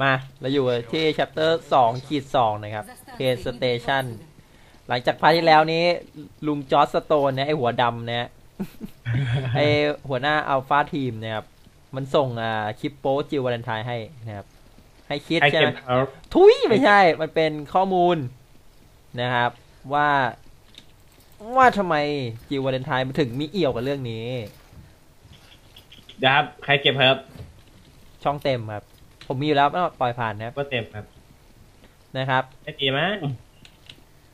มาเราอยู่ที่ chapter 2ขีด2นะครับ K Station หลังจากพาร์ทที่แล้วนี้ ลุงจอร์สโตนเนี่ยไอหัวดำเนี่ยไอหัวหน้าอัลฟาทีมนะครับ มันส่งอ่าคลิปโป๊จิววาเลนไทน์ให้นะครับ ให้คิดใครใช่เก็ไหบมเอาทุยไม่ใช่ มันเป็นข้อมูลนะครับ ว่า ว่าทำไมจิววาเลนไทน์มันถึงมีเอี่ยวกับเรื่องนี้เดี๋ยวครับ ใครเก็บครับ ช่องเต็มครับ ผมมีอยู่แล้วไม่ต้องปล่อยผ่านนะครับก็เต็มครับนะครับไอ้ตีมั้ง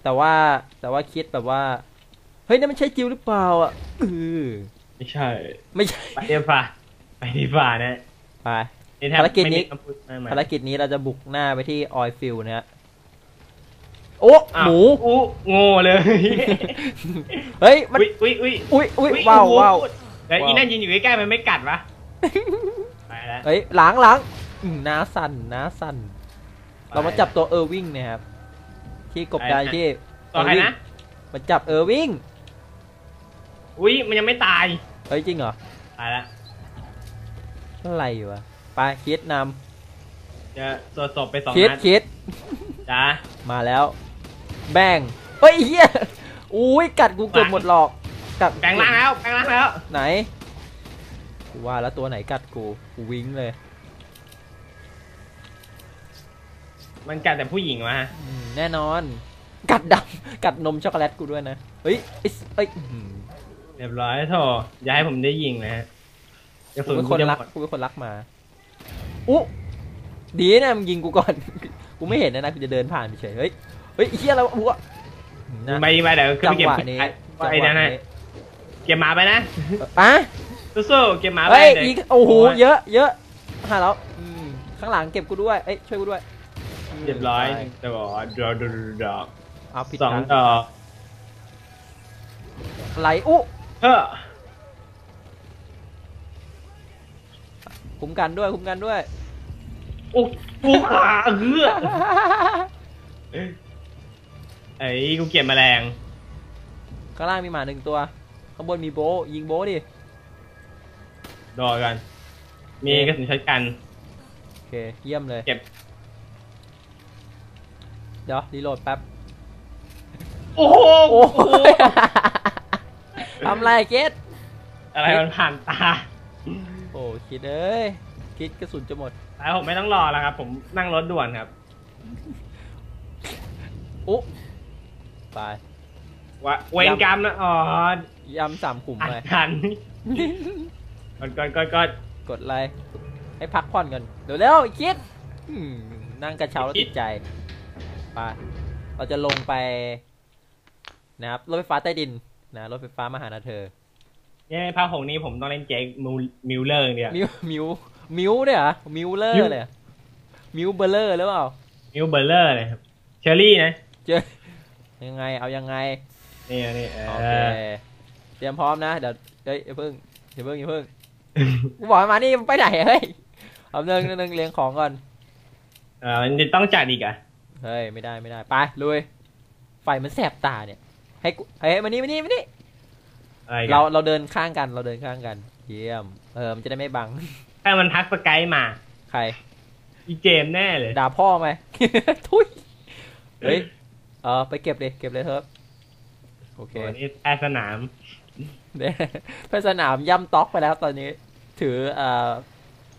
แต่ว่าแต่ว่าคิดแบบว่า เฮ้ยนั่นมันใช่จิวหรือเปล่าอะเออไม่ใช่ ไม่ใช่ไปดีฝ่าไปดีฝ่านะไปนี่แทบภารกิจนี้ไม่มีคำพูดมากมายภารกิจนี้เราจะบุกหน้าไปที่ออยฟิลนะฮะโอ้อ้าวหมู อู้โง่เลย เฮ้ยมันอุ้ยอุ้ยอุ้ยอุ้ยอุ้ยว้าวโอ้โหว้าว แล้วว้าว อีนั่นยืนอยู่ใกล้ๆมันไม่กัดวะไปแล้วเฮ้ยหลังหลัง อืมน้าสั่นน้าสั่น เรามาจับตัวเออร์วิงเนะครับ ที่กบดานที่ต่อใครนะมาจับเออร์วิงอุ้ยมันยังไม่ตาย เฮ้ยจริงเหรอ ตายแล้วอะไรวะไปคิดนจะสวดศพไปสองำคิดนัดคิดจ้ามาแล้ว แบงเฮ้ยเฮียอุ้ยกัดกูเกือบหมดหลอกกัดแปลงร่างแล้วแปลงร่างแล้ว ไหนกูว่าแล้วตัวไหนกัดกูกูวิ้งเลย มันกัดแต่ผู้หญิงวะอืมแน่นอน กัดดำกัดนมช็อกโกแลตกูด้วยนะ เฮ้ยไอ้สเอ้ยอื้อหือเรียบร้อยโถอย่าให้ผมได้ยิงนะฮะกระกูสุนเป็นกูคนจะหรักมดกูเป็นคนรักมาอุ๊ดีนะมึงยิงกูก่อน กูไม่เห็นนะนะกูจะเดินผ่านไปเฉยเฮ้ยเฮ้ยไอ้เฮียแล้วะบัวนะไปไปเดี๋ยวขึ้นจัไปงเก็บหวะนี้ว่าจังไอ้หวะนั่นให้นี้เก็บหมาไปนะเอะ สู้ๆเก็บหมาไปเฮ้ยดี๋วอีกโอ้โหเยอะเยอะหาแล้วอืมข้างหลังเก็บกูด้วยเอ้ยช่วยกูด้วย เรียบร้อยไปจะบอกว่าดอกดอกดอกเอาผิดสองทางดอกไหลอุ๊เฮ้อคุ้มกันด้วยคุ้มกันด้วยอุ๊กอุ๊กขาเฮือไอ้กูเก็บแมลงข้างล่างมีหมาหนึ่งตัว ข้างบนมีโบะยิงโบะดิดอกกัน มีกระสุนช็อตกัน โอเค เยี่ยมเลย เก็บ เดี๋ยวรีโหลดแป๊บ โอ้โหโอ้โหทำไรเกตอะไรมันผ่านตาโอ้คิดเอ้ยคิดกระสุนจะหมดแต่ผมไม่ต้องรอแล้วครับ ผมนั่งรถด่วนครับอุ๊ไปว่าเวรกรรมนะอ๋อยำสามขุมอันไปทันกดกดกดกดกดไลค์ให้พักผ่อนกันเดี๋ยวเร็วๆไอ้คิดอืมนั่งกระเช้าแล้วติดใจ ไปเราจะลงไป นะครับรถไฟฟ้าใต้ดินนะรถไฟฟ้ามาหานาเธอเนี่ยภาคหกนี้ผมต้องเล่นเจ๊มิวมิวเลอร์เนี่ยมิวมิวมิวเนี่ยเหรอมิวเลอมิวร์เลยเหรอมิวเบลเลอร์หรือเปล่ามิวเบอร์เลอร์เลยครับเชอรี่นะเจอยังไงเอายังไงนี่นี่เอโอเคอเตรียมพร้อมนะเดี๋ยวเฮ้ยอย่าเพิ่งอย่าเพิ่งอย่าเพิ่งกูบอกให้มานี่มึงไปไหนเฮ้ยเอาเนื่องเนื่องเรียงของก่อนเออมันจะต้องจัดอีกอะ เฮ้ยไม่ได้ไม่ได้ไปลุยไฟมันแสบตาเนี่ย ให้กูเฮ้ยมานี่มานี่มานี่อะไรกันเราเราเดินข้างกันเราเดินข้างกัน เยี่ยม เออมันจะได้ไม่บัง ถ้ามันทักสกายมา ใคร อีเจมส์แน่เลย ด่าพ่อไหม ทุยเฮ้ยเออไปเก็บเลยเก็บเลยเถอะโอเค โอ้นี่แอร์สนาม เนี่ยไปสนามย่ำต๊อกไปแล้วตอนนี้ ถือเอ่อ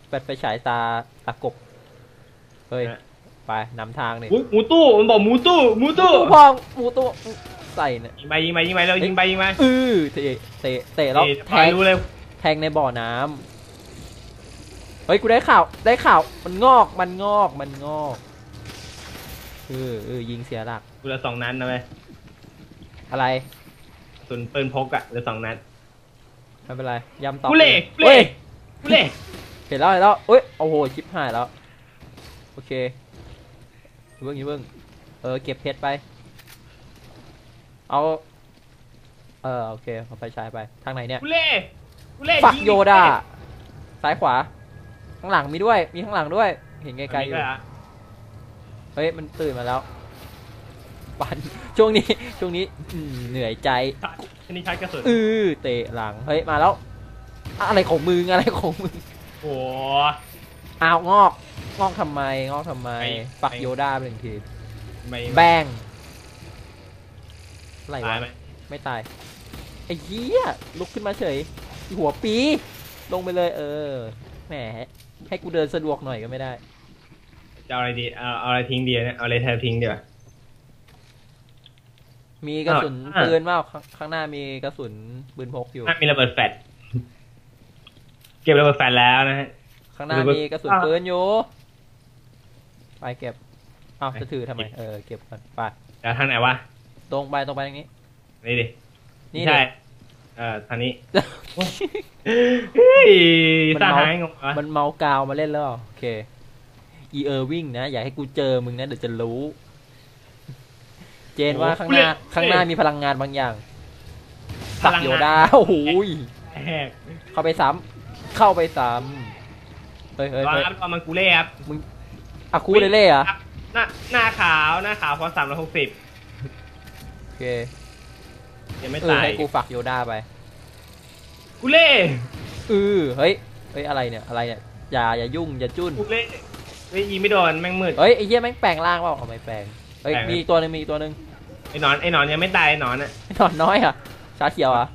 แปดไฟฉายตาตากบ เฮ้ย ไปนำทางนี่อุ๊ยหมูตู้มันบอกหมูตู้หมูตู้ตู้พองหมูตู้ใส่เนี่ยยิงไปยิงไปยิงไปแล้วยิงไปยิงไปอือเตะเตะเตะแล้วนี่แทพอยงรู้เลยแทงในบ่อน้ำเฮ้ยกูได้ข่าวได้ข่าวมันงอกมันงอกมันงอกเออเออยิงเสียหลักกูเหลือสองนัดนะเว้ยอะไรส่วนปืนพกอะเหลือสองนัดไม่เป็นไรย่ำต่อกูเล่กูเฮ้เล่ยกูเล่เห็นแล้วเห็นแล้วเอ้ยโอ้โหชิปหายแล้วโอเคอย่า เพิ่งอย่าเพิ่งเออเก็บเพชรไป เอา เออโอเคเอาไปใช้ไปทางไหนเนี่ย กูเล่กูเล่ฝักยิงโยดาซ้ายขวา ข้างหลังมีด้วย มีข้างหลังด้วย เห็นไกลๆอยู่นนี้เหรเฮ้ยมันตื่นมาแล้วปันช่วงนี้ช่วงนี้อืมเหนื่อยใจอันนี้ชัดกระสุน อือเตะหลัง เฮ้ยมาแล้ว อะไรของมึงอะไรของมึงโอ้อ้าวงอก งอกทำไมงอกทำไมไม่ปักไม่โยด้าไปหนึ่งที ไม่แบงอะไรตายวะไหมไม่ตาย ไอ้เหี้ย ลุกขึ้นมาเฉยอีหัวปี ลงไปเลย เออ แหม ให้กูเดินสะดวกหน่อยก็ไม่ได้ จะเอาอะไรดีเอาเอาอะไรทิ้งดีเนี่ยเอาอะไรแทนทิ้งดีกว่า มีกระสุนอ่าปืนเปล่าข้างข้างหน้ามีกระสุนปืนพกอยู่ อะมีระเบิดแฟลชเก็บระเบิดแฟลชแล้วนะฮะ ข้างหน้าระเบิดมีกระสุนอ่าปืนอยู่ ไปเก็บอ้าวจะถือทำไมเออเก็บก่อนไปเดี๋ยวทางไหนวะตรงไปตรงไปตรงนี้ นี่ดินี่ใช่ดิเอ่อทางนี้เฮ้ยมันสาเมาหายงงวะมันเมากาวมาเล่นแล้วเหรอโอเคอีเออร์วิ่งนะ อยากให้กูเจอมึงนะ เดี๋ยวจะรู้ เจนว่าข้างหน้า ข้างหน้ามีพลังงานบางอย่างสักโยดาโอ้โหยแหกเข้าไปซ้ำเข้าไปซ้ำเฮ้ยเฮ้ยวางเฮ้ยครับตอนมันกูเล่ครับ อาคูเลยเล่เหรอะครับหน้าหน้าขาวหน้าขาวพอสามร้อยหกสิบโอเคยังไม่เออตายให้กูฝักโยดาไป กูเล่เออเฮ้ยเฮ้ยอะไรเนี่ยอะไรเนี่ยอย่าอย่ายุ่งอย่าจุ้นกูเล่เฮ้ยยิงไม่โดนแม่งมืด เฮ้ยไอ้เหี้ยแม่งแปลงร่างเปล่าเอาไม่แปลงเฮ้ยแปลงไหม มีอีกตัวหนึงมีอีกตัวหนึงไอ้หนอนไอ้หนอนยังไม่ตายไอ้หนอนอะไอ้หนอนน้อยอะชาเขียวอะ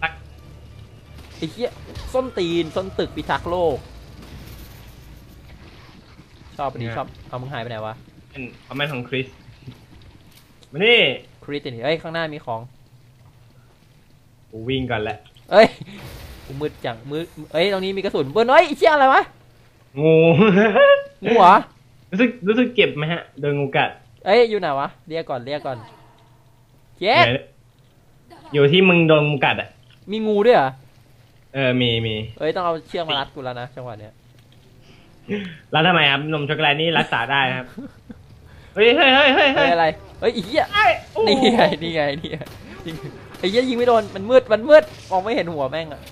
ไอ้เหี้ยส้นตีนส้นตึกพิทักษ์โลก ชอบอันนี้ชอบเอามึงหายไปไหนวะเป็นคอมเมนต์ของคริสมานี่คริสตินเฮ้ยข้างหน้ามีของกูวิ่งก่อนแหละเอ้ยกูมืดจังมืดเอ้ยตรงนี้มีกระสุนเบิร์นเฮ้ยไอ้เชี่ยอะไรวะงูงูเหรอรู้สึกรู้สึกเจ็บไหมฮะโดนงูกัดเอ้ยอยู่ไหนวะเรียกก่อนเรียกก่อนเจ๊ไหนอยู่ที่มึงโดนงูกัดอะมีงูด้วยเหรอเออมีมีเอ้ยต้องเอาเชือกมารัดกูแล้วนะจังหวะเนี้ย แล้วทำไมครับนมช็อกโกแลตนี่รักษาได้นะครับ เฮ้ยเฮ้ยเฮ้ยเฮ้ยเฮ้เฮ้ยยอะไร เฮ้ยอีเหี้ยไอ้โอ้โหนี่ไง นี่ไง นี่ไงยิงไอ้เหี้ยยิงไม่โดน มันมืด มันมืด มองไม่เห็นหัวแม่งอะ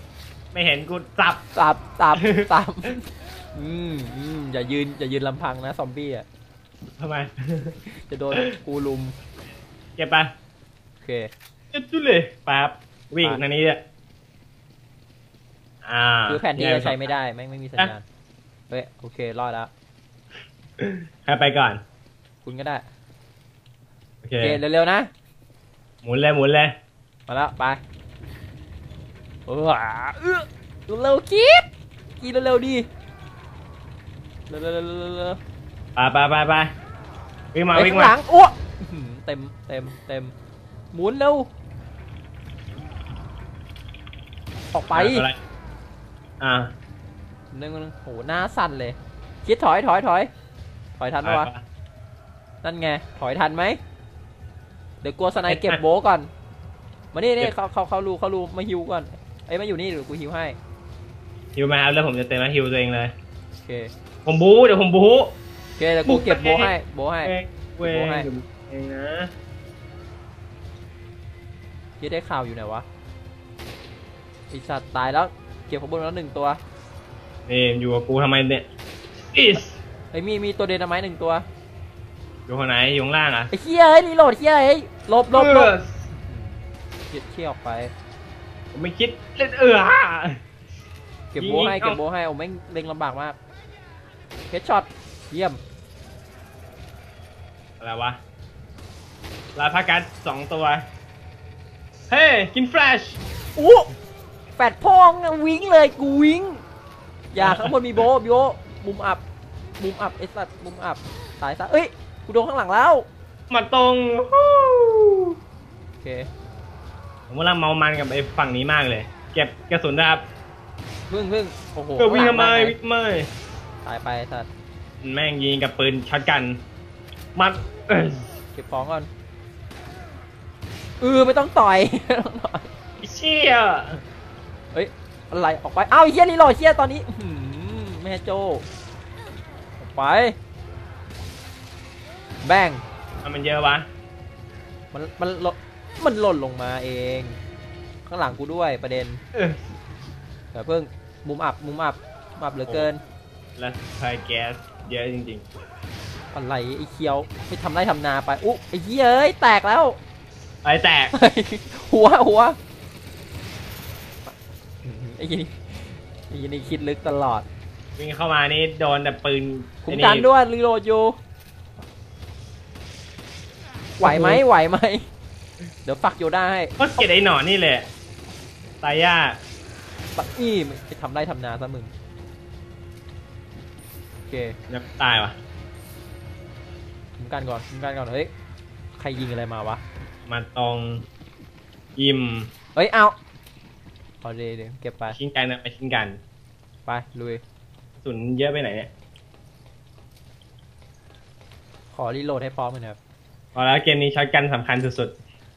ไม่เห็นกูจับสับสับสับอืมอืมอย่ายืน อย่ายืนลำพังนะซอมบี้อะทำไม จะโดนกูลุม เก็บไปโอเคจุดจุดเลยปั๊บวิ่งไปทางนี้อะอ่าคือแผนที่จะใช้ไม่ได้ แม่งไม่มีสัญญาณ เฮ้ยโอเครอดแล้วใครไปก่อน คุณก็ได้โอเคโอเคเร็วๆนะ หมุนเลยหมุนเลยมาแล้วไปเออเอื้อเร็วๆคิดกินเร็วๆดีเร็วๆเร็วๆเร็วๆเร็วๆไปไปไปไปวิ่งมาเฮ้ยวิ่งข้างหมาลังอ้วกอื้อหือเต็มเต็มเต็มหมุนเร็วออกไป อะไรอ่าห นึ่งหนึ่งโหหน้าสั่นเลย คิดถอยถอยถอยถอยทันปะวะนั่นไง ถอยทันไหม เดี๋ยวกลัวสไนเก็บโบะก่อน มานี่นี่เขาเขาเขารูเขารูมาฮิวก่อน เอ้ยมาอยู่นี่เดี๋ยวกูฮิวให้ ฮิวมาครับแล้วผมจะเต็มมาฮิวตัวเองเลย โอเค ผมบู๊เดี๋ยวผมบู๊โอเคเดี๋ยวกูเก็บโบะให้ โบะให้เองเวบู๊ให้งเองนะยี่ได้ข่าวอยู่ไหนวะไอสัตว์ตายแล้ว เก็บขบวนแล้วหนึ่งตัว นี่อยู่กับกูทำไมเนี่ยอิสไอ้ยมีมีตัวเดนาไมต์หนึ่งตัวอยู่คนไหนอยู่ข้างล่างอะไอ้เฮียเอ้ยนี่โหลดเฮียเอ้ยหลบหลบหลบเออเฮียเชี่ยออกไป ผมไม่คิดเล่นเออเก็บโบให้ยิงๆเก็บเอาโบให้โอ้แม่งเล็งลำบากมากเฮดช็อตเยี่ยมอะไรวะลาพากัสสองตัว เฮ้ยกินแฟลชอู้แฟดพองอะวิ้งเลยกูวิ้ง อย่าข้างบนมีโบะโบะมุมอับ มุมอับไอ้สัตว์มุมอับสายซะเอ้ยกูโดนข้างหลังแล้วมาตรงฮู้โอเคผมกำลังเมามันกับไอ้ฝั่งนี้มากเลย เก็บกระสุนดาบพึ่งพึ่งโอ้โหเออวิ่งทำไมข้าหลัวิ่งทำไมตายไปไอ้สัตว์แม่งยิงกับปืนช็อตกัน มัดเอ้ยเก็บของก่อนเออไม่ต้องต่อยไม่ต้องต่อยไอ้เชี่ยเฮ้ย อะไรออกไปอ้าวไอ้เฮียนี่หล่อเฮียตอนนี้อื้อหือแม่โจออกไป แบงทำไมันเยอะวะมันมันหล่นมันหล่นลงมาเอง ข้างหลังกูด้วยประเด็นเออเดี๋ยวเพิ่งมุมอับมุมอับมุมอับเหลือเกิน แล้วไฟแก๊สเยอะจริงอะไรไอ้เคียวไปทำไรทำนาไปอุ๊ไอ้เฮียเอ้ยแตกแล้วๆไอ้แตกเฮ้ยหัวหัวไอ้ยี่นี่ไอ้ยี่นี่คิดลึกตลอด วิ่งเข้ามานี่โดนแต่ปืนคุ้มไอ้กันด้วยรีโหลดอยู่ไหวไหมไหวไหมเดี๋ยวฝักโยได้ให้ก็เกลียดไอ้หนอนนี่แหละตายยากปักอี้ไปทำไร่ทำนาซะมึงโอเคจะตายว่ะคุ้มกันก่อนคุ้มกันก่อนเฮ้ยใครยิงอะไรมาวะมาตรงยิมเฮ้ยเอา เอาเดี๋ยวเดี๋ยวเก็บไป ชิ้นกันนะไปชิ้นกันไปลุย สุนเยอะไปไหนเนี่ย ขอรีโหลดให้พร้อมกันครับ พอแล้วเกมนี้ช็อตกันสำคัญสุด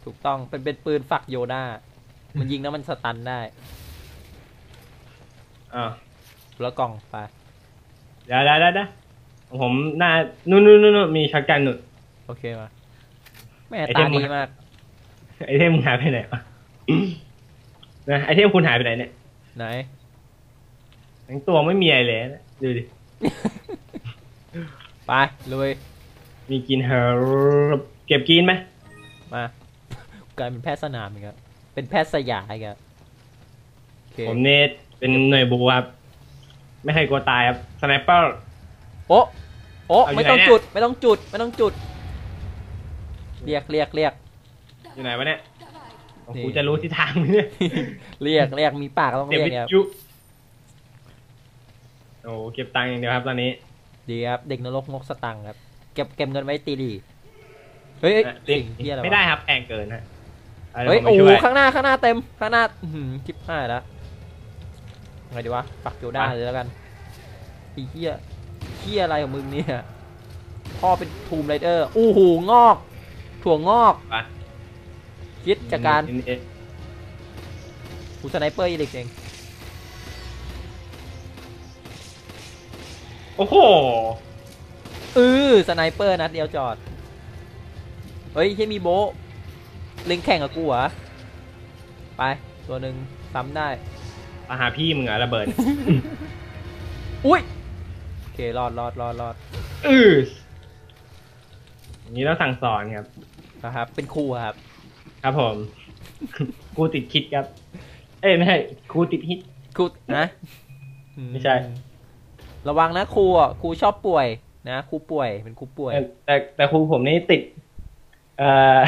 ถูกต้องเป็นเป็นปืนฝักโยด้ามันยิงแล้วมันสตันได้ๆอ้าวแล้วกล่องไปเดี๋ยวเดี๋ยวเดี๋ยวเดี๋ยวของผมหน้านู่นนู่นนู่นนู่นมีช็อตกันหนุดโอเคมาแม่ไอเทตามดีมาก ไอเทมมึงหายไปไหนวะ นะไอเทมคุณหายไปไหนเนี่ยไหนทั้งตัวไม่มีอะไรเลยนะดูดิ ไปลุยมีกินเฮอร์เก็บกินไหมมากลายเป็นแพทย์สนามอีกแล้วเป็นแพทย์สยามอีกแล้วโอเคผมเนตเป็นหน่วยบูครับ ไม่เคยกลัวตายครับสไนเปอร์ โอ้โอ้เอาอยู่ไม่ต้องไหนเนี่ย จุด ไม่ต้องจุด ไม่ต้องจุด เรียกเรียกเรียกอยู่ไหนวะเนี่ยของนี่ กูจะรู้ทิศทางไหมเนี่ยเรียกเรียกมีปากก็ต้องเก็บเรียกวิทครับยุโอ้เก็บตังค์อย่างเดียวครับตอนนี้ ดีครับ เด็กนรกงกสตังค์ครับ เก็บเก็บเงินไว้ตีดีเฮ้ยเฮ้ยอะสิ่งที่อะไรวะไม่ได้ครับแพงเกินฮะอาเฮ้ยดี๋วผมโอ้ไปโหช่วยข้างหน้าข้างหน้าเต็มข้างหน้าอื้อหือคลิปห้าแล้วไงดีวะปักโยด้าไปเลยแล้วกันไอีเหี้ยเหี้ยอะไรของมึงเนี่ยพ่อเป็นทูมไรเดอร์อู้หูงอก ถั่วงอกไป คิดจากการเอ็นกูสไนเปอร์อีลิกเองโอ้โหเออสไนเปอร์นัดเดียวจอด เฮ้ยใช่มีโบะเล็งแข่งกับกูเหรอ ไป ตัวหนึ่งซ้ำได้มาหาพี่มึงเหรอระเบิด อุ้ย โอเค รอดรอดรอดรอดอืออย่างนี้ต้องสั่งสอนครับนะครับ เป็นครูครับ ครับผมกูติดคิดครับ เอ้ยไม่ใช่กูติดฮิตครูนะไม่ใช่ระวังนะครูอะครูชอบป่วยนะครูป่วยเป็นครูป่วย แต่แต่แต่ครูผมนี่ติด เอ่อ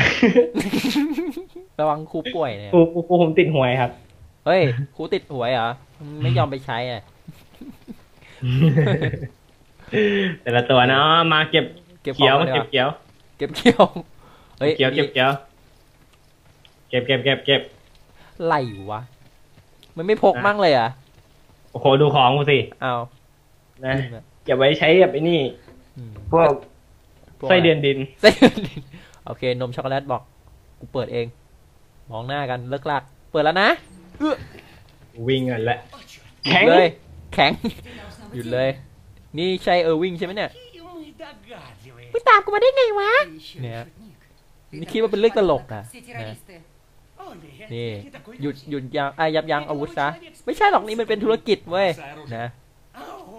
ระวังครูป่วยเนี่ยครูครูครูผมติดหวยครับ เฮ้ยครูติดหวยเหรอไม่ยอมไปใช้อะแต่ละตัวเนาะมาเก็บเก็บขอเขียวงมามาดีเก็กบว่าเขียว เก็บเขียวเฮ้ยเขียวเก็บเขียว เก็บเก็บเก็บเก็บไรอยู่วะ มันไม่พกมั่งเลยอะ โอ้โหดูของกูสิเอานะเก็บไว้ใช้แบบไอ้นี่ พวกไส้เดือนดินไส้เดือนดิน โอเค นมช็อกโกแลตบอก กูเปิดเอง มองหน้ากันเลิกลักเปิดแล้วนะวิ่งกันแหละ แข็งเลย แข็ง หยุดเลย นี่ใช่เออวิ่งใช่ไหมเนี่ยไม่ตามกูมาได้ไงวะ เนี่ยนี่คิดว่าเป็นเรื่องตลกนะนะ นี่หยุดหยุดยังอะยับยั้งอาวุธซะไม่ใช่หรอกนี่มันเป็นธุรกิจเว้ยนะ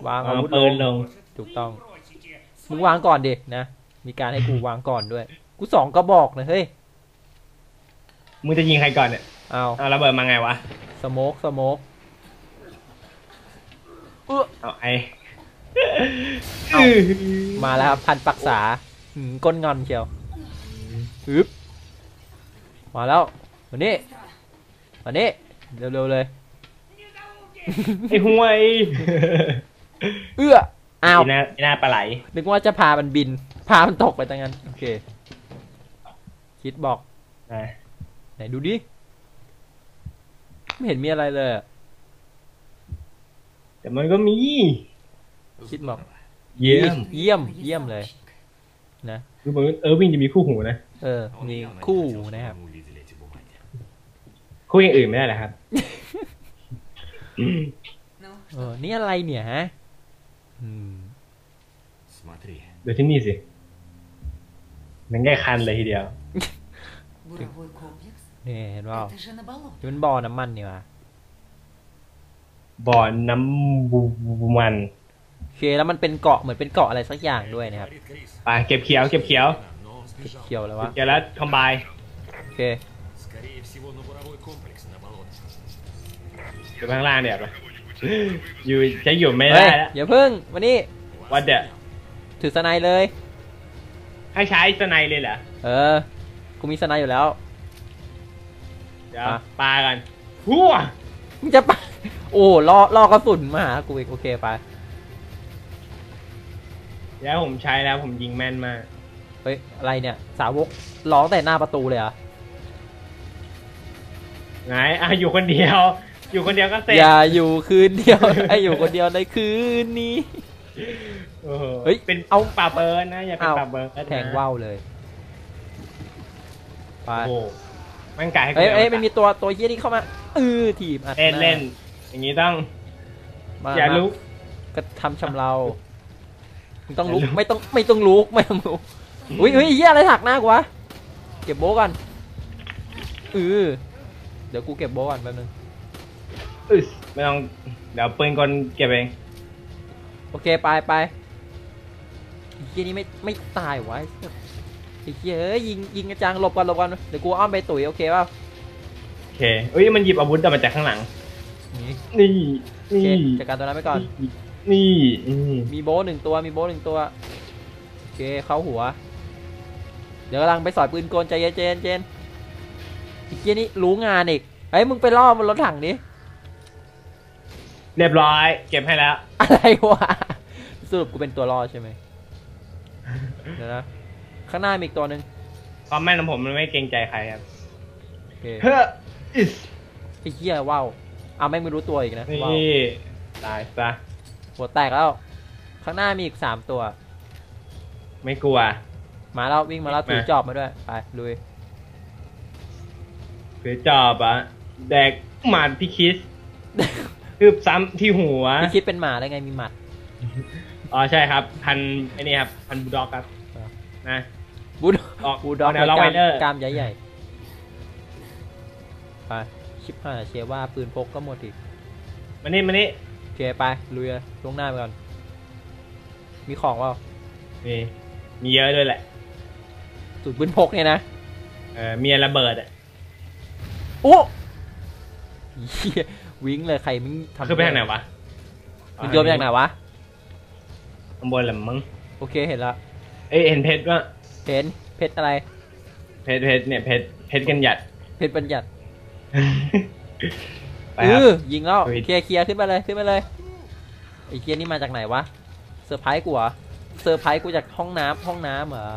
วางอาเอาวุธปืนลงถูกต้องมึงวางก่อนดินะมีการให้กูวางก่อนด้วย กูสองก็บอกนะเฮ้ยมึงจะยิงใครก่อนเนี่ยเอาเอาระเบิดมาไงวะสโมกสโมกเออเอาไอเอามาแล้วครับพันปักษาหืมก้นงอนเชียวฮึบมาแล้ว มานี่มานี่เร็วๆเลย ไอห่วย เอื้ออ้าวอีหน้าอีหน้าปลาไหล นึกว่าจะพามันบิน พามันตกไปตั้งนั้นโอเค คิดบอกนะไหนดูดิ ไม่เห็นมีอะไรเลยอะแต่มันก็มี คิดบอกเยี่ยม เยี่ยม เยี่ยมเลยนะคือผมเออวิ่งจะมีคู่หูนะ เออ มีคู่นะครับ คู่อย่างอื่นไม่ได้หนะครับเออนี่อะไรเนี่ยฮะดูที่นี่สิ มันแก้คันเลยทีเดียวเนี่ยเห็นว่าจะเป็นบ่อน้ำมันนี่วะบ่อน้ำมันโอเคแล้วมันเป็นเกาะเหมือนเป็นเกาะอะไรสักอย่างด้วยนะครับไปเก็บเขียว เก็บเขียวเก็บเขียวแล้ววะเก็บแล้วคอมไบโอเค Скорее всего, на буровой комплекс на болоте. เก็บข้างล่างเดี๋ยวไป อยู่จะอยู่ไม่ เฮ้ ได้ ย แล้ว อย่าเพิ่งวันนี้ ว่าเดี๋ยว ถือสไนด์เลย ให้ใช้สไนเลยเหรอ เออ กูมีสไนด์อยู่แล้ว เดี๋ยว อ่ะ ปากันหัว มึงจะไป โอ้ล่อล่อกระสุนมาหากูอีกโอเคไป แล้วผมใช้แล้วผมยิงแม่นมาก เฮ้ย อะไรเนี่ย สาวกร้องแต่หน้าประตูเลยเหรอ่ะ ไงอะอยู่คนเดียว อยู่คนเดียวก็เสร็จอย่าอยู่คืนเดียวไออยู่คนเดียวในคืนนี้โอ้โหเฮ้ยเป็นเอาป่าเบิร์นนะอย่าเป็นเอาป่าเบิร์นนะแทงว่าวเลยไปโอ้โหมันกายให้เอ้ยกูเอ้ยลมันมีตัวตัวเฮี้ยนี่เข้ามาเออทีมอัดเล่นหาเล่นอย่างนี้ต้องมาอย่ามาลุกก็ทำชำเรามึงต้องลุกอย่าลุกไม่ต้องไม่ต้องลุกไม่ต้องลุกอุ้ยอุ้ยเฮี้ยอะไรถักหน้ากูวะเก็บโบะก่อนเออ เดี๋ยวกูเก็บโบะก่อนแป๊บนึงอึ๊สไม่ต้องเดี๋ยวปืนกลเก็บเองโอเคไปไปไอ้เฮี้ยนี่ไม่ไม่ตายวะไอ้เฮี้ยเอ้ยยิงยิงกระจังหลบก่อนหลบก่อนเดี๋ยวกูอ้อมไปตุ๋ยโอเคเปล่าโอเคเอ้ยมันหยิบอาวุธออกมาจากข้างหลัง นี่นี่โอเคนี่จัดการตัวนั้นไปก่อน นี่อืมมีโบะหนึ่งตัวมีโบะหนึ่งตัวโอเคเข้าหัว เดี๋ยวกำลังไปสอยปืนกลใจเย็นเจนเจน ไอ้เฮี้ยนี่รู้งานอีกเฮ้ยมึงไปล่อบนรถถังดิเรียบร้อย เก็บให้แล้ว อะไรวะสรุปกูเป็นตัวรอดใช่ไหมเดี๋ยวนะข้างหน้ามีอีกตัวหนึ่งความแม่นของผมมันไม่เกรงใจใครครับ โอเคเฮ้ออิสไอ้เหี้ยว้าวเอาแม่งไม่รู้ตัวอีกนะนี่ว้าวตายซะ หัวแตกแล้ว ข้างหน้ามีอีกสามตัว ไม่กลัว มาแล้ววิ่งมาแล้วมาถือจอบมาด้วย ไปลุย คือจอบอะแดกหมัดพี่คิสคือซ้ำที่หัวพี่คิดเป็นหมาได้ไงมีหมัด อ๋อใช่ครับ พันไอ้นี่ครับ พันบูลด็อกครับอ่านะบูดออกบูด็อกแนวล็อกกไวล้ามเดอร์กล้ามใหญ่ใหญ่ไปชิปหายเชว่าปืนพกก็หมดอีกมานี่มานี่โอเคไปลุยเลยล่วงหน้าไปก่อน มีของเปล่านี่มีเยอะด้วยแหละสูตรปืนพกเนี่ยนะเออมีระเบิดอะ โอ้เหี้ยวิ่งเลยใครมึงทำคือไปทางไหนวะมึงโยนไปทางไหนวะข้างบนแหละมั้งโอเคเห็นละเอ้ยเห็นเพชรว่าเห็นเพชรอะไร เพชรเพชรเนี่ยเพชรเพชรกันหยัด เพชรบัญญัติไปเอครับอยิงแล้วเฮ้ย เคลียร์เคลียร์ขึ้นมาเลยขึ้นมาเลยไอ้เคลียร์นี่มาจากไหนวะเซอร์ไพรส์กูเหรอเซอร์ไพรส์กูจากห้องน้ำห้องน้ำเหรอ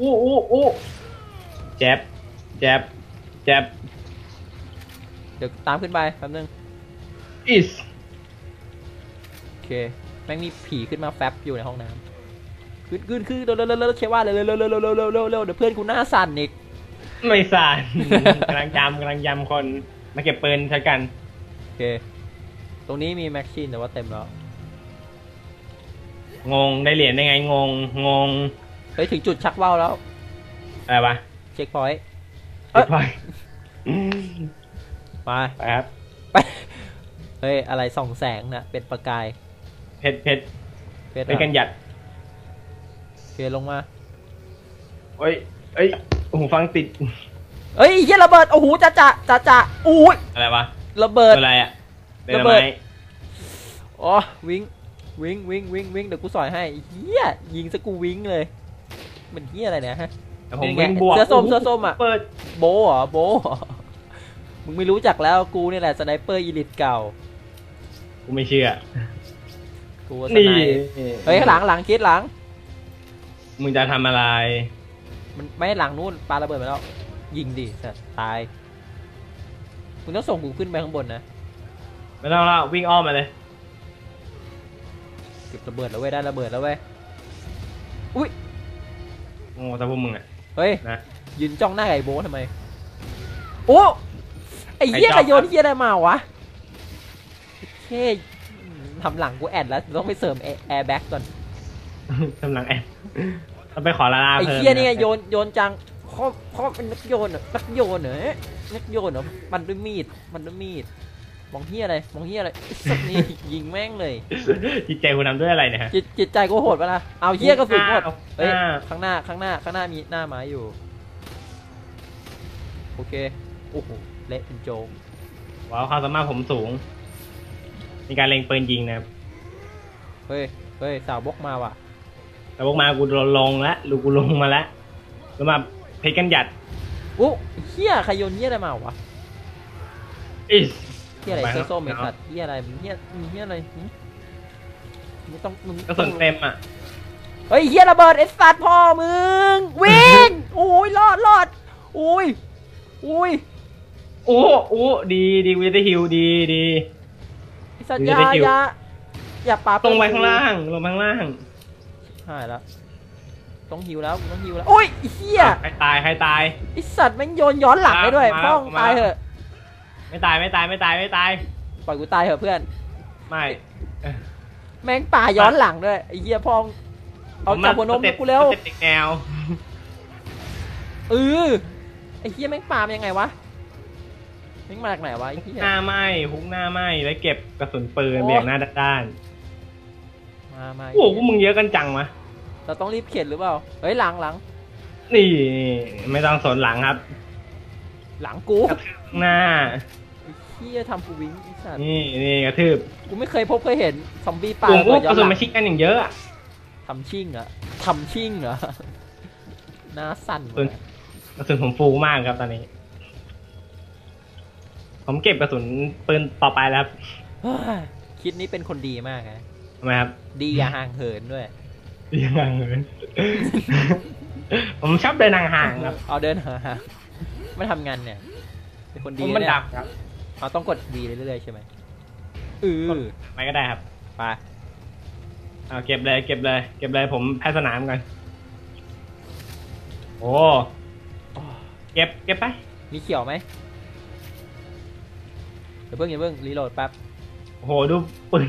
อู้อู้อู้แจ๊บแจ๊บแจ๊บเดี๋ยวตามขึ้นไปแป๊บนึงอิสโอเคแม่งมีผีขึ้นมาแฟบอยู่ในห้องน้ำขึ้นขึ้นขึ้นเร็วเร็วเร็วเร็วเชว่าเร็วเร็วเร็วเร็วเร็วเร็วเร็วเร็วเร็วเดี๋ยวเพื่อนกูหน้าสั่นอีกไม่สานกำลังยำกำลังยำคนมาเก็บปืนใช้กันโอเค ตรงนี้มีแม็กชีนแต่ว่าเต็มแล้วงงได้เหรียญได้ไงงงงงเฮ้ยถึงจุดชักว่าวแล้วอะไรวะเช็คพอยต์เอ้ย มาไปครับไปเฮ้ยอะไรส่องแสงน่ะเป็นประกายเพชรเพชรเพชรเพชรกันหยัดโอเคลงมาเอ้ยเอ้ยหูฟังติดเฮ้ยเหี้ยระเบิดโอ้โหจะจะจะจะอุ้ยอะไรวะระเบิดตัวอะไรอะเดระนเบิไม้ดอ๋อวิงวิงวิงวิงวิงเดี๋ยวกูสอยให้เฮียยิงสกูวิงเลย มันเฮียอะไรเนี่ยฮะแต่ผมนี่ไงวิ่งบวกเสื้อส้มเสื้อส้มอะเปิดโบเหรอโบเหรอ มึงไม่รู้จักแล้วกูนี่แหละสไนเปอร์อีลิทเก่า กูไม่เชื่อ กูสนี่ไนเฮ้ยข้างหลังหลังคิดหลัง มึงจะทำอะไร มันไม่หลังนู่นปาระเบิดไปแล้ว ยิงดิสัตว์ตาย มึงต้องส่งกูขึ้นไปข้างบนนะไม่ต้องแล้ววิ่งอ้อมมาเลยเก็บระเบิดแล้วเว้ยได้ระเบิดแล้วเว้ยอุ้ยโง่แต่พวกมึงอะเฮ้ยนะยืนจ้องหน้าไอ้โบททำไมโอ้ไอ้เหี้ยใครกจ้องระโยนเหี้ยอะไรมาวะเท่ทำหลังกูแอดแล้วต้องไปเสริมแอร์แบ็กก่อนกำลังแอบต้องไปขอลาลาไอ้เพิ่มเหี้ยนี่ไงะโยนโยนจังเขาเขาเป็นนักโยนเหรอนักโยนเหรอนักโยนเหรอมันด้วยมีดมันด้วยมีดมองเหี้ยอะไรมองเหี้ยอะไรไอ้สัตว์นี่ยิงแม่งเลย จิตใจคุณทำด้วยอะไรเนี่ยฮะจิตจิตใจกูโหดปะล่ะเอาเหี้ยกระสุนหมดอ้าวเฮ้ยอ้าวข้างหน้าข้างหน้าข้างหน้ามีหน้าไม้อยู่ โอเคโอ้โห เละเป็นโจงว้าวความสามารถผมสูง มีการเล็งปืนยิงนะครับ เฮ้ยเฮ้ยสาวบกมาว่ะแต่พวกมากูลงแล้วลูกกูลงมาแล้วแล้วมาเพชรกันหยัดอู้เฮียใครโยนเฮียอะไรมาวะอิสเฮียอะไรไปครัเสื้อบส้มไอ้เอาสัตว์เฮียอะไรมึงเฮียมึงเฮียอะไรหึมึงต้องมึงกระสุนเต็มอะเฮ้ยเฮียระเบิดไอ้สัตว์พ่อมึงวิ่งโอ้ยรอดรอดโอ้ยโอ้ยโอ้โอ้ดีดีกูจะได้ฮิวดีดีไอ้สัตว์มึองจะย่าได้คิวอย่าอย่าปาตรงไปข้างล่างลงไปข้างล่าง หายแล้วต้องหิวแล้วกูต้องหิวแล้วโอ้ยไอ้เฮียใครตายใครตายไอ้สัตว์แม่งโยนย้อนหลังได้ด้วยมาพ่อแล้วมึงมาตายแล้วเถอะไม่ตายไม่ตายไม่ตายไม่ตายปล่อยกูตายเถอะเพื่อน ไม่ แม่งป่าย้อนหลังด้วยไอ้เหี้ยพ่อมึงเอาจับหัวนมสเต็ปกูเร็วสเต็ปเด็กแนว เออไอ้เหี้ยแม่งป่ามันยังไงวะ แม่งมาจากไหนวะไอ้เหี้ยหน้าไหมฮุกหน้าไหมไว้เก็บกระสุนปืนโอ้เบี่ยงหน้าด้านมามาๆโอ้โหพวกมึงเยอะกันจังวะเราต้องรีบเข็นหรือเปล่าเฮ้ยหลังหลังนี่ไม่ต้องสนหลังครับ หลังกูกระทืบข้างหน้าไอ้เหี้ยทำกูวิ่งไอ้สัตว์นี่นี่กระทืบกูไม่เคยพบเคยเห็นซอมบี้ป่าโอ้โหเปิดกย้อระนสุหนลังมาชิกกันอย่างเยอะอะทำชิ่งเหรอะทำชิ่งเหรอหน้าสั่นปืนกระสุนผมฟูมากครับตอนนี้ ผมเก็บกระสุนปืนต่อไปแล้วครับเฮ้ยคิดนี้เป็นคนดีมากนะทำไมครับ ดีอย่าห่างเหินด้วยยังไงเงิน ผมชอบเดินห่างๆครับ เอาเดินหาหาไม่ทำงานเนี่ย เป็นคนผดีมมันเนี่ยดับครับเอาต้องกด V เรื่อยๆใช่ไหมเออไปก็ได้ครับไปเอาเก็บเลย เก็บเลย เก็บเลยผมแพ้สนามกัน โอ้ เก็บ เก็บไป มีเขียวไหม เดี๋ยวเพิ่งอย่าเพิ่งรีโหลดแป๊บโอ้โหดูปืน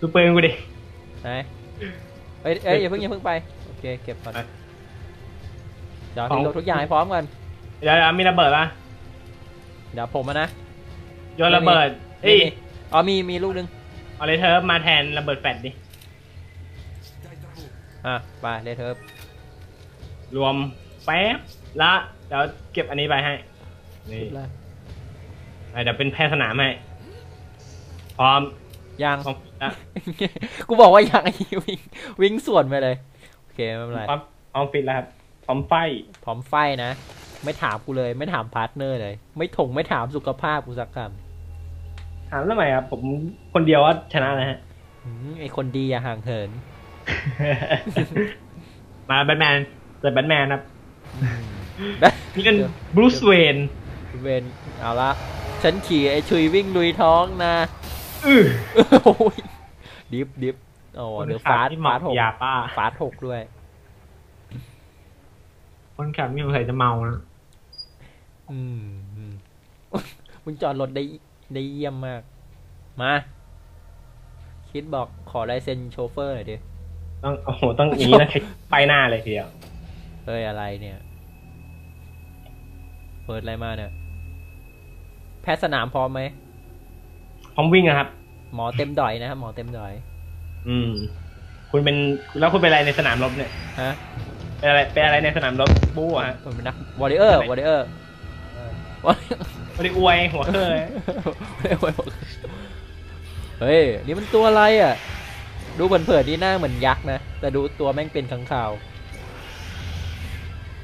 ดูปืนกูดิไหนเอ้ยเอ้ยอย่าเพิ่งอย่าเพิ่งไปโอเคเก็บก่อนไปเดี๋ยวของรีโหลดทุกอย่างให้พร้อมกันเดี๋ยวเดี๋ยวมีระเบิดปะเดี๋ยวผมอะนะโยนระเบิดเอ้ยนี่อ๋อมีมีลูกนึงเอาเลยเธอมาแทนระเบิดแฟลชดิอะไปเลยเธอรวมแป๊บละเดี๋ยวเก็บอันนี้ไปให้นี่ เดี๋ยวเป็นแพ้สนามให้พร้อมยังพร้อมละกูบอกว่ายังไอ้วิ่งวิ่งสวนไปเลย โอเคไม่เป็นไรพร้อมพร้อมฟิตแล้วครับพร้อมไฟพร้อมไฟนะ ไม่ถามกูเลย ไม่ถามพาร์ทเนอร์เลย ไม่ถงไม่ถามสุขภาพกูสักคถามทำไมครับผมคนเดียวว่าชนะนะฮะำหืมไอคนดีอย่าห่างเหิน มาแบทแมนเปิดแบทแมนครับแบทนี่เป็นบรูซเวนเวนเอาละ ฉันขี่ไอชุยวิ่งลุยท้องนะอื้อโอ้ยดิฟดิฟโอ้เดี๋ยวฟาสที่ฟาสหกยาป้าฟาสหกด้วย คนขับไม่เคยจะเมานะอืมอืมมึงจอดรถได้ได้เยี่ยมมาก มา คิดบอกขอลายเซ็นโชเฟอร์หน่อยดิต้องโอ้โหต้องอย่างนี้นะไปหน้าเลยทีเดียวเฮ้ยอะไรเนี่ย เปิดอะไรมาเนี่ย แพทย์สนามพร้อมไหมพร้อมวิ่งนะครับ หมอเต็มดอยนะครับหมอเต็มดอย อืม คุณเป็นแล้วคุณเป็นอะไรในสนามรบเนี่ยฮะเป็นอะไรเป็นอะไรในสนามรบบู๊อะฮะผมเป็นนักวอริเออร์วอริเออร์วอริไม่ได้อวยหัวเคยเฮ้ยนี่มันตัวอะไรอะ ดูเผินๆนี่หน้าเหมือนยักษ์นะแต่ดูตัวแม่งเป็นขังข่าว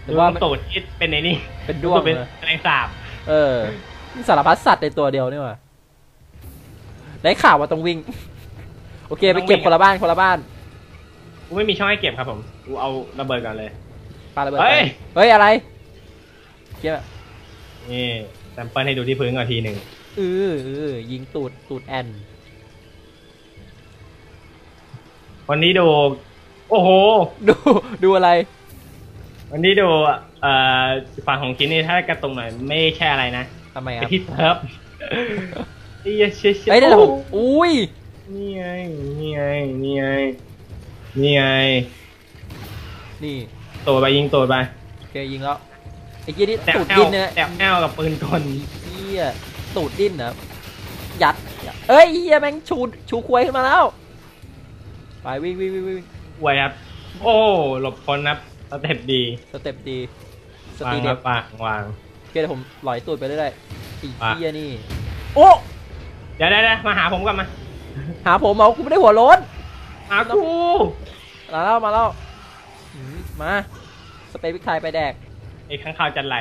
หหรืรืออว่าว่ามันตูดคิดเป็นไอ้นี่เป็นด้วงเป็นนะแมลงสาบ เออนี่ สารพัดสัตว์ในตัวเดียวนี่หว่าได้ข่าวว่าต้องวิ่ง โอเคไปเก็บคนละบ้านคนละบ้านกูไม่มีช่องให้เก็บครับผมกูเอาระเบิดก่อนเลยปาระเบิดเฮ้ไปยเฮ้ยอะไรเกี่ยนี่แซมเปิลให้ดูที่พื้นก่อนทีหนึ่งเออเออยิงตูดตูดแอนวันนี้ดู โอ้โห ดูดูอะไร วันนี้ดูเอ่อฝั่งของคิดนี่ถ้ากระตุงหน่อยไม่ใช่อะไรนะ ทำไมคไปรับที่เซิร์ฟเอ้ยเชี่ยเชี่ยเฮ้ยเดี๋ยวโอ้ผมอุ้ย นี่ไง นี่ไง นี่ไง นี่ไง นี่ตัวไปยิงตัวไป โอเคยิงแล้ว ไอ้เหี้ยนี่แตะตูดแอดิ้ลนเนี่ยแตะแอลกับปืนกลเหี้ยตูดดิ้นนะยัด เอ้ยเหี้ยแม่งชูชูควยขึ้นมาแล้ว ไปวิ่งวิ่งวิ่งวิ่งอวยครับ โอ้ หลบพ้นครับสเต็ปดีสเต็ปดีสวางตีคเด็รับบวางวางโอ เคเดี๋ยวผมหลอยตูดไปเรื่อยๆไอ้อะเหี้ยนี่ โอ้เดี๋ยวเดี๋ยวเดี๋ยวมาหาผมก่อนมามหาผมเอากูไม่ได้หัวโล้นหากูมาแล้วมาแล้วอืมมา สเปรย์พริกไทยไปแดกไอ้ข้างข่าวจันไร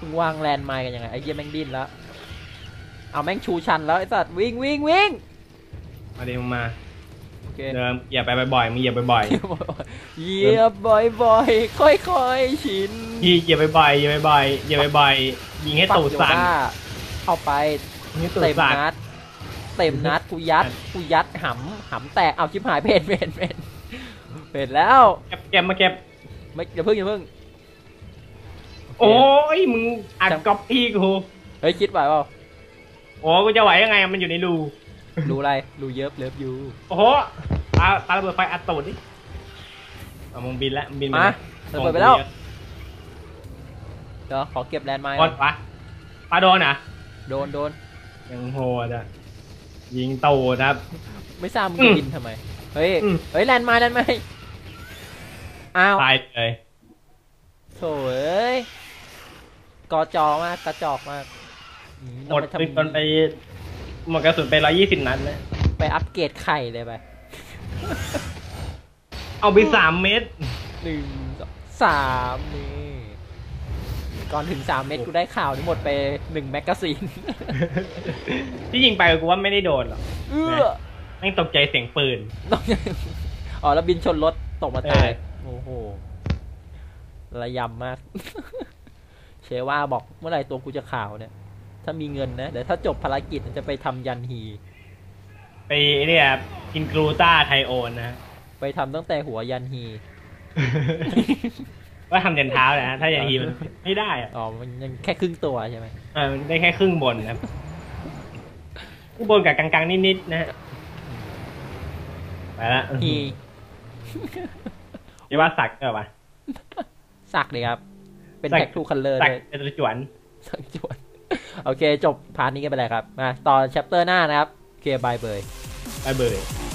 มึงวางแลนด์ไมล์กันยังไงไอ้เหี้ยแม่งดิ้นแล้ว เอาแม่งชูชันแล้วไอ้สัตว์วิ่งวิ่งวิ่งมาเดี๋ยวมึงมาโอ เคเดิมอย่าไปบ่อยๆมึงอย่าไปบ่อยเหยียบบ่อยๆ ค่อยๆ ชินๆพี่อย่าไปบ่อยอย่าไปบ่อยอย่าไปบ่อยยิงให้ตูดสั่นปักโยว่าเข้าไปยิงให้ตูดเต็มสั่นนัดเต็มนัดกูยัดกูยัดหำหำแตกเอาชิบหายเพนเพนเพนเพนแล้วเก็บเก็บมาเก็บไม่อย่าเพิ่งอย่าเพิ่งโอ้ยมึงอัดก๊อปปี้กูเฮ้ยคิดไหวเปล่าโอ้กูจะไหวยังไงอะมันอยู่ในรู รูอะไรรูเยิบเลิฟยูโอ้โหปาปาระเบิดไฟอัดตูดดิเอามึงบินแล้วมึงบินมาไประเบิดไปแล้วเดี๋ยวขอเก็บแลนด์ไมล์โดนปะปาโดนอะ โดนโดนยังโหดอะยิงตูดครับ ไม่ทราบมึงอืจะมบินทำไม เฮ้ยอืมเฮ้ยแลนด์ไมล์แลนด์ไมล์อ้าวตายเลยโถ่เอ้ยกอจอมากกระจอกมากอืมหมดต้องไปไปจนไป หมดกระสุนไปร้อยยี่สิบนัดเลยไปอัปเกรดไข่เลยไปเอาไปสามเม็ดหนึ่งสองสามนี่ก่อนถึงสามเม็ดกูได้ข่าวนี่หมดไปหนึ่งแมกกาซีนที่ยิงไปกูว่าไม่ได้โดนหรอกเอื้อแม่งตกใจเสียงปืนต้องอ๋อแล้วบินชนรถตกมาตายเออโอ้โหระยำมาก เชว่าบอกเมื่อไหร่ตัวกูจะข่าวเนี่ย ถ้ามีเงินนะเดี๋ยวถ้าจบภารกิจจะไปทำยันฮี ไปเนี่ยกินกลูต้าไทโอนนะไปทำตั้งแต่หัวยันฮี ว่าทำยันเท้าแหละฮะถ้ายันทีมันไม่ได้อะอ๋อ มันยังแค่ครึ่งตัวใช่ไหมเออมันได้แค่ครึ่งบนนะครับครึ่งบนกับกลางๆนิดๆนะฮะไปละฮีอย่าว่าสักเออวะสักเลยครับ เป็นสัก แท็กทูคัลเลอร์สักเลยเป็นตัวจวนสักจวน โอเค จบพาร์ทนี้กันไปเลยครับมาต่อแชปเตอร์หน้านะครับโอเคบายเบย์ไปเบย์